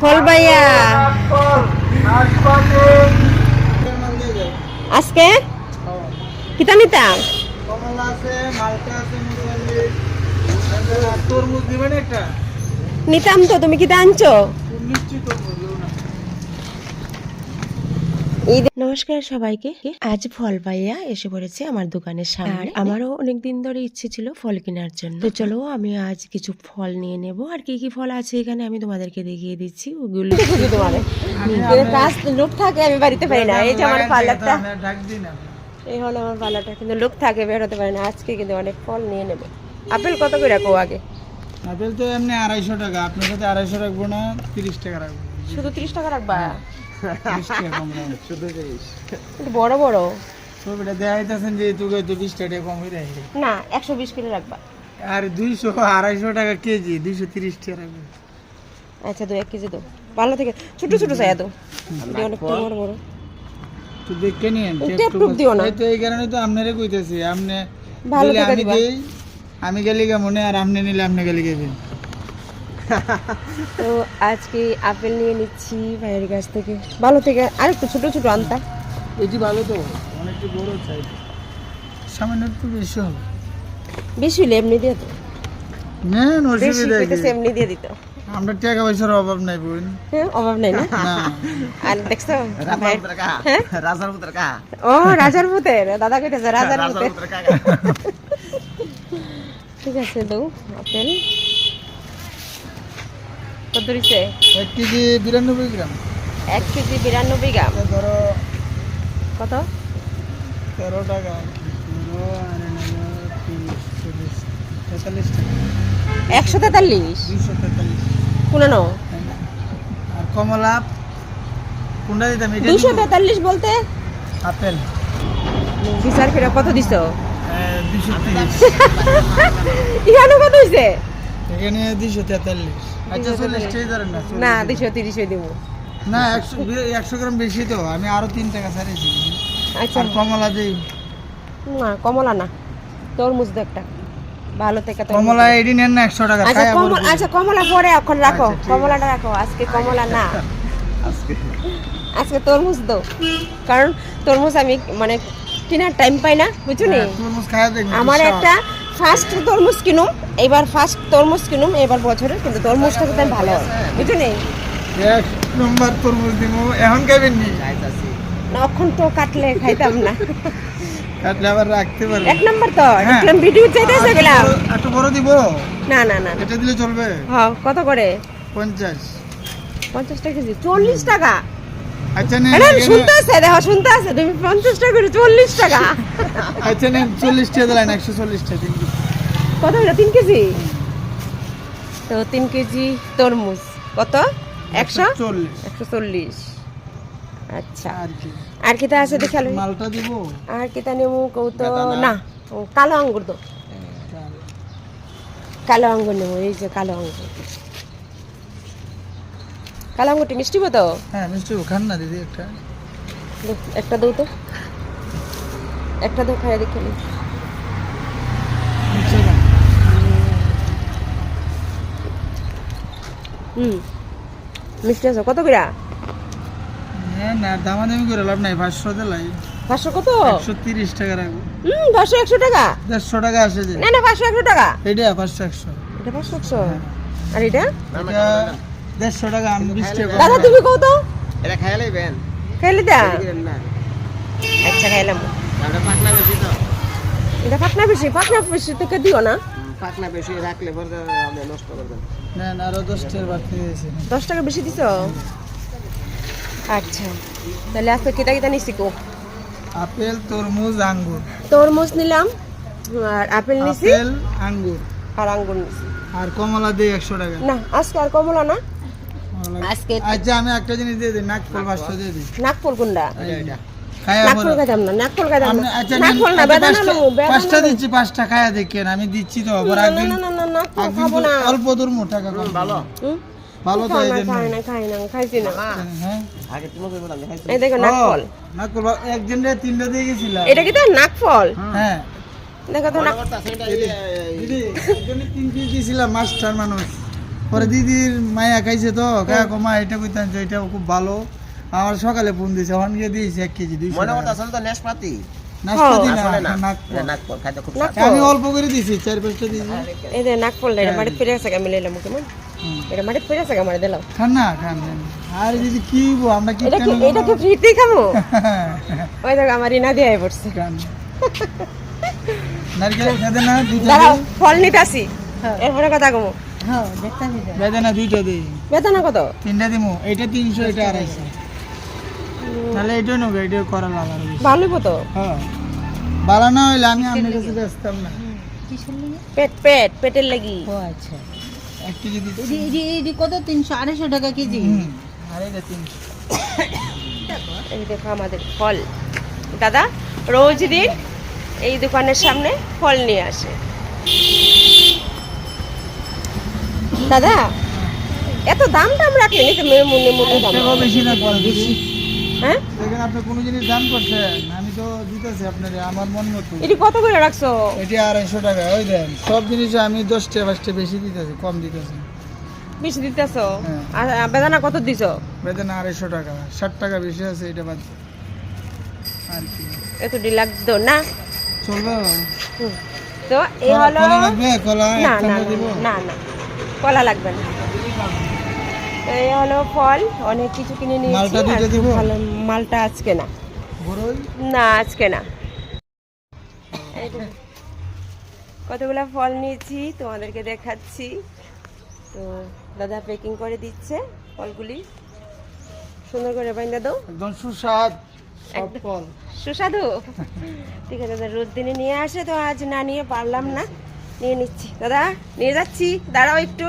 ফল ভাইয়া। আজকে? কিতা নিতাম নিতাম তো তুমি কিতা আনছো নিশ্চয়ই তরমুজ দেবো না নমস্কার সবাইকে। আজ ফল পাইয়া এসে পড়েছে আমার দোকানের সামনে। আমারও অনেক দিন ধরে ইচ্ছে ছিল ফল কেনার জন্য। তো চলো আমি আজ কিছু ফল নিয়ে নেব। আর কি কি ফল আছে এখানে আমি তোমাদেরকে দেখিয়ে দিচ্ছি। ওগুলো লোক থাকে আমি বাড়িতে পারি না। এই যে আমার পার্লারটা এই হলো আমার পার্লারটা কিন্তু লোক থাকে বের হতে পারে না। আজকে কিন্তু অনেক ফল নিয়ে নেব। আপেল কত করে রাখো আগে? আপেল তো এমনি আড়াইশো টাকা। আপনার সাথে আড়াইশো রাখব না তিরিশ টাকা রাখব। শুধু তিরিশ টাকা রাখবা? তিরিশ টাকা কম রাখব শুধু বড় বড়। ছবিটা দেখাইতেছেন যে তোকে তো বিশ টাকা কম হয়ে যায় না একশো বিশ কিলো রাখবা। আর দুইশো আড়াইশো টাকা কেজি দুইশো তিরিশ টাকা রাখব। আচ্ছা দু এক কেজি দো ভালো থেকে ছোট ছোট চাই দো এটা বড় বড়। তো দেখে নিন টেপ দিও না। এই তো এই কারণে তো আপনারে কইতেছি আপনি ভালো দিলে আমি দেই আমি গেলি মনে আর আপনি নিলে আপনি গেলি গেবেন তো আজকে আপেল নিয়ে নিচ্ছি ভাইয়ের কাছ থেকে। ভালো থেকে আর একটু ছোট ছোট আনতা। এটি ভালো তো অনেকটা বড় চাই। সামান্য একটু বেশি হবে। বেশি হলে এমনি দিয়ে তো নেন অসুবিধা এমনি দিয়ে দিত। আমরা টাকা পয়সার অভাব নাই বোন। হ্যাঁ অভাব নাই না? না। আর দেখছ হ্যাঁ? রাজার পুত্র কা ও রাজার পুতের দাদা কইতেছে রাজার পুতের ঠিক আছে দৌ আপেল। কত দিছে? কেজি বিরানব্বই গ্রাম। এক কেজি বিরানব্বই গ্রাম। তা ধরো কত? তেরো টাকা। একশো তেতাল্লিশ। পুরানো আর কমলা কোনটা দিতাম দুশো? তেতাল্লিশ বলতে? আপেল। বিচার করে কত দিছ? দুশো তিরিশ। কত এখানে দুশো তেতাল্লিশ। না দুশো তিরিশ দিব। না একশো গ্রাম বেশি তো আমি আরও তিন টাকা ছাড়িয়েছি। আচ্ছা। কমলা দিই না কমলা না তরমুজ দে একটা। ভালো থেকে কমলা এডি নেন না একশো টাকা আচ্ছা কমলা আচ্ছা কমলা পরে এখন রাখো আচ্ছা, কমলাটা রাখো আজকে কমলা না। আজকে। আজকে তরমুজ দাও কারণ তরমুজ আমি মানে কেনার টাইম পাই না বুঝছ নি? হ্যাঁ, আমার একটা ফার্স্ট তরমুজ কিনুম এবার ফার্স্ট তরমুজ কিনুম এবার বছরে কিন্তু তরমুজটা আমি ভালো বুঝছ নি এক নম্বর তরমুজ দিব এখন খাবেন নি? না অখন তো কাটলে খাইতাম না। কাটলে আবার রাখতে পারবেন এক নম্বর তো হ্যাঁ। দেখলাম ভিডিও চাইতেছে গেলাম এত বড় দিব? না না না না। এটা দিলে চলবে? হ্যাঁ কত করে? পঞ্চাশ। পঞ্চাশ টাকা কেজি চল্লিশ টাকা? আচ্ছা নেন শুনতে আছে দেখো শুনতে আছে। তুমি পঞ্চাশ টাকা করে চল্লিশ টাকা। আচ্ছা নেন চল্লিশ টাকা দিলেন একশো চল্লিশ টাকা কত হলো? তিন কেজি? তো তিন কেজি তরমুজ। কত? একশো? চল্লিশ। একশো চল্লিশ। আচ্ছা। আর কি? আছে দেখাল মালটা দিব? আর কিতা নেব? কৌতো? বেদানা। না কালো আঙ্গুর তো। কালো আঙ্গুর নেব এই যে কালো আঙ্গুর। কালো আঙ্গুরটি মিষ্টি তো হ্যাঁ মিষ্টি খান না দিদি একটা। একটা দৌ তো। একটা দৌ খাইয়া দেখে নি। হুম। মিষ্টি আছে? কত করে হ্যাঁ না দামাদামি করে লাভ নাই পাঁচশো দিলাই পাঁচশো কত? একশো তিরিশ টাকা রাখব। হুম পাঁচশো একশো টাকা? দেড়শো টাকা আসে যে। না না পাঁচশো একশো টাকা। এটা পাঁচশো একশো। এটা পাঁচশো একশো? আর এটা? এটা দেড়শো টাকা আমি বিশ টাকা। দাদা তুমি কত এটা খাইলে বেন। খাইলে দা? আচ্ছা খাইলাম। আমরা বেশি তো। এটা পাকনা বেশি পাকনা বেশি তোকে দিও না। হুম, বেশি রাখলে পরে নষ্ট করবেন না না আরও দশ টাকার বাড়তি দিয়েছে দশ টাকা বেশি দিছ? আচ্ছা তাহলে আজকে কেটা কেটা নিছি কো? আপেল তরমুজ আঙ্গুর। তরমুজ নিলাম আর আপেল নিছি। আপেল আঙ্গুর। আর আঙ্গুর নিছি। আর কমলা দিয়ে একশো টাকা। না আজকে আর কমলা না। আজকে আচ্ছা আমি একটা জিনিস দিয়ে দিই নাকফল পাঁচশো দিয়ে দিই। নাকফল কোনটা আচ্ছা দেখেন আমি দিচ্ছি তো আবার না না একদিন না না না নাকফল একদিন খাব তো না। অল্প দূর টাকা কম ভালো। ভালো তো এই জন্য। খাই না খাই না খাইছি না। হ্যাঁ। আগে তুমি কইবো আমি খাইছি। এই দেখো নাকফল নাকফল একদিন রে তিনটা দিয়ে গেছিলাম এটা কি তো নাকফল হ্যাঁ। দেখো তো দিদি তিন পিস মাস্টার মানুষ। পরে দিদির মায়া খাইছে তো কাকা কমা এটা কইতাম যে এটা খুব ভালো। আমার সকালে ফোন দিয়েছে ওখান গিয়ে দিয়েছে এক কেজি দুইশো মনে টাকা। করতেছেন তো নেশপাতি আসলে। আমি অল্প করে দিয়েছি চার পাঁচটা দিয়েছি এই যে নাক এটা মাটিতে ফিরে গেছে আমি লইলাম কেমন এটা মাটিতে ফিরে গেছে আমার দিলাম খান না খান খান। আর দিদি কি আমরা কি এটা কি এটা কি ফ্রিতেই খাব? ওই দেখ আমার রিনা দিয়ে পড়ছে। নারকেল বেদে না ফল নিতে আসি এরপরে কথা কমো। বেদে না দুইটা দিই। বেতনা কত? তিনটা দিমু। এটা তিনশো এটা আড়াইশো। তাহলে নেব করা ভালোই কত হ্যাঁ। বালা না হইলে আমি আপনার কাছে বেচতাম না। পেট পেট পেটের লাগি। এক কেজি দিচ্ছি। কত? তিনশো আড়াইশো টাকা কেজি? হুম, তিনশো। এই দেখো আমাদের ফল। দাদা রোজ দিন এই দোকানের সামনে ফল নিয়ে আসে। দাদা এত দাম দাম রাখলেন তো মেয়ে মনে মনে দাম? বেশি না কম বেশি। হ্যাঁ? দেখেন আপনি কোনো জিনিস দাম করছেন আমি তো দিতেছি আপনার আমার মন মতো। এটি কত করে রাখছো? এটি আড়াইশো টাকা ওই দেন সব জিনিস আমি দশটা পাঁচটা বেশি দিতেছি কম দিতেছি। বেশি দিতেছো? হ্যাঁ। আর বেদানা কত দিছো? বেতন আড়াইশো টাকা ষাট টাকা বেশি আছে এটা বাদ আর কি। এত ডি লাগতো না? চলবে? তো এই হলো কলা লাগবে? কলা না না না না। কলা লাগবে না। এই হলো ফল অনেক কিছু কিনে নিয়েছি মালটা? ভালো আজকে না। না আজকে না। কতগুলো ফল নিয়েছি তোমাদেরকে দেখাচ্ছি। তো দাদা প্যাকিং করে দিচ্ছে ফলগুলি। সুন্দর করে বাইন্দা দাও। একদম সুস্বাদ। সব একদম। ফল। সুস্বাদু। ঠিক আছে দাদা রোদ দিনে নিয়ে আসে তো আজ না নিয়ে পারলাম না। নিয়ে নিচ্ছি। দাদা নিয়ে যাচ্ছি। দাঁড়াও একটু।